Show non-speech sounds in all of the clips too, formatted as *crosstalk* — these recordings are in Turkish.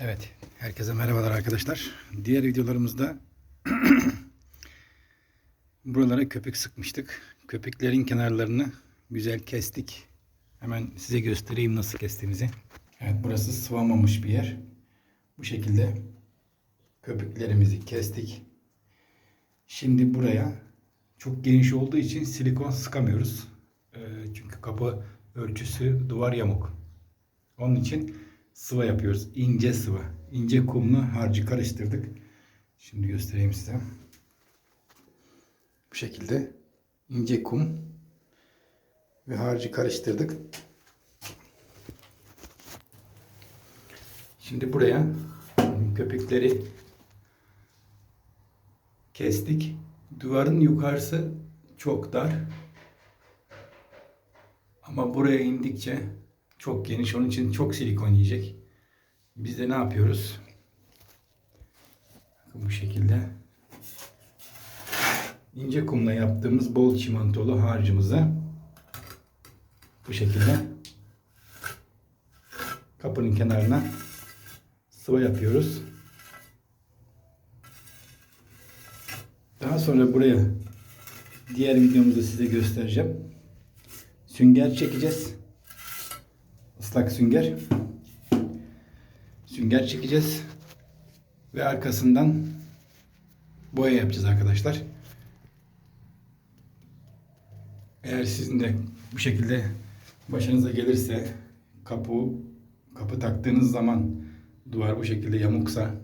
Evet, herkese merhabalar arkadaşlar. Diğer videolarımızda *clears throat* buralara köpük sıkmıştık. Köpüklerin kenarlarını güzel kestik. Hemen size göstereyim nasıl kestiğimizi. Evet, burası sıvamamış bir yer. Bu şekilde köpüklerimizi kestik. Şimdi buraya çok geniş olduğu için silikon sıkamıyoruz. Ee, çünkü kapı ölçüsü duvar yamuk. Onun için sıva yapıyoruz. İnce sıva. İnce kumlu harcı karıştırdık. Şimdi göstereyim size. Bu şekilde ince kum ve harcı karıştırdık. Şimdi buraya köpükleri kestik. Duvarın yukarısı çok dar. Ama buraya indikçe çok geniş. Onun için çok silikon yiyecek. Biz de ne yapıyoruz? Bu şekilde ince kumla yaptığımız bol çimantolu harcımızı bu şekilde kapının kenarına sıva yapıyoruz. Daha sonra buraya diğer videomuzda size göstereceğim. Sünger çekeceğiz. Islak sünger. Sünger çekeceğiz. Ve arkasından boya yapacağız arkadaşlar. Eğer sizin de bu şekilde başınıza gelirse kapı kapı taktığınız zaman duvar bu şekilde yamuksa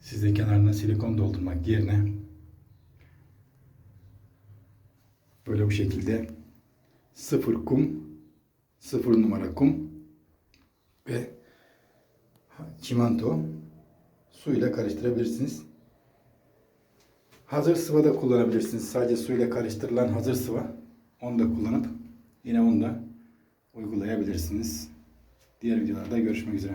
siz de kenarına silikon doldurmak yerine böyle bu şekilde sıfır kum sıfır numara kum ve çimento suyla karıştırabilirsiniz. Hazır sıva da kullanabilirsiniz. Sadece suyla karıştırılan hazır sıva. Onu da kullanıp yine onu da uygulayabilirsiniz. Diğer videolarda görüşmek üzere.